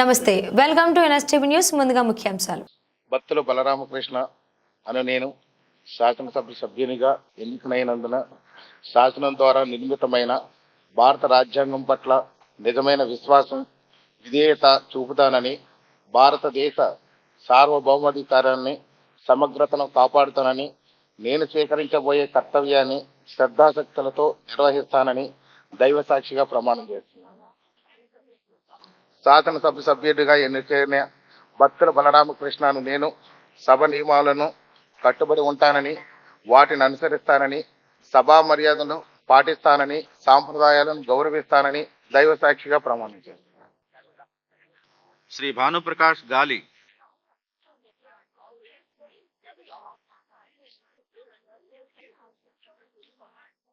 నమస్తే welcome to NSTV news ముందుగా ముఖ్యాంశాలు. భక్తులు బలరామకృష్ణ అను నేను శాసనసభ సభ్యునిగా ఎన్నికనైనందున శాసనం ద్వారా నిర్మితమైన భారత రాజ్యాంగం పట్ల నిజమైన విశ్వాసం విధేయత చూపుతానని భారతదేశ సార్వభౌమాధికారాన్ని సమగ్రతను కాపాడుతానని నేను స్వీకరించబోయే కర్తవ్యాన్ని శ్రద్ధాశక్తులతో నిర్వహిస్తానని దైవ సాక్షిగా ప్రమాణం చేస్తున్నాను. శాసనసభ సభ్యుడిగా ఎన్నికైన భక్తుల బలరామకృష్ణను నేను సభ నియమాలను కట్టుబడి ఉంటానని వాటిని అనుసరిస్తానని సభా మర్యాదను పాటిస్తానని సాంప్రదాయాలను గౌరవిస్తానని దైవ సాక్షిగా ప్రమాణించాను. శ్రీ భానుప్రకాష్ గాలి.